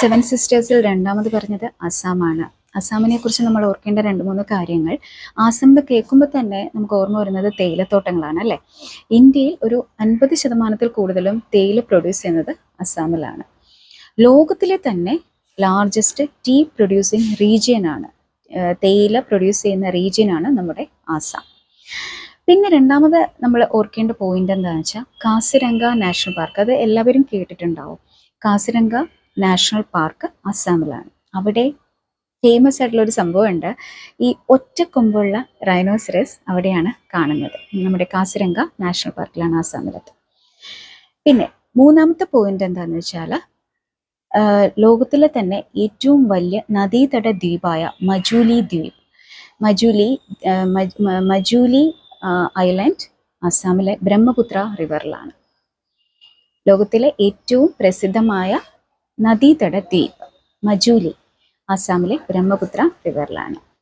Seven സിസ്റ്റേഴ്സിൽ രണ്ടാമത് പറഞ്ഞത് അസാമാണ്. അസാമിനെ കുറിച്ച് നമ്മൾ ഓർക്കേണ്ട രണ്ട് മൂന്ന് കാര്യങ്ങൾ. ആസാമിൽ കേൾക്കുമ്പോൾ തന്നെ നമുക്ക് ഓർമ്മ വരുന്നത് തേയിലത്തോട്ടങ്ങളാണ് അല്ലേ? ഇന്ത്യയിൽ ഒരു അൻപത് ശതമാനത്തിൽ കൂടുതലും തേയില പ്രൊഡ്യൂസ് ചെയ്യുന്നത് അസാമിലാണ്. ലോകത്തിലെ തന്നെ ലാർജസ്റ്റ് ടീ പ്രൊഡ്യൂസിങ് റീജിയൻ ആണ്. തേയില പ്രൊഡ്യൂസ് ചെയ്യുന്ന റീജിയൻ ആണ് നമ്മുടെ ആസാം. പിന്നെ രണ്ടാമത് നമ്മൾ ഓർക്കേണ്ട പോയിന്റ് എന്താണെന്ന് വെച്ചാൽ കാസിരംഗ നാഷണൽ പാർക്ക് അത് എല്ലാവരും കേട്ടിട്ടുണ്ടാവും. കാസിരംഗ നാഷണൽ പാർക്ക് അസ്സാമിലാണ്. അവിടെ ഫേമസ് ആയിട്ടുള്ള ഒരു സംഭവമുണ്ട്. ഈ ഒറ്റ കൊമ്പുള്ള റൈനോസറസ് അവിടെയാണ് കാണുന്നത്. നമ്മുടെ കാസിരംഗ നാഷണൽ പാർക്കിലാണ് ആസാമിലത് പിന്നെ മൂന്നാമത്തെ പോയിന്റ് എന്താണെന്ന് വെച്ചാൽ ലോകത്തിലെ തന്നെ ഏറ്റവും വലിയ നദീതട ദ്വീപായ മജൂലി ദ്വീപ്. മജൂലി മജൂലി ഐലൻഡ് അസ്സാമിലെ ബ്രഹ്മപുത്ര റിവറിലാണ് ലോകത്തിലെ ഏറ്റവും പ്രസിദ്ധമായ നദീതട ദ്വീപ് മജൂലി ആസാമിലെ ബ്രഹ്മപുത്ര റിവറിലാണ്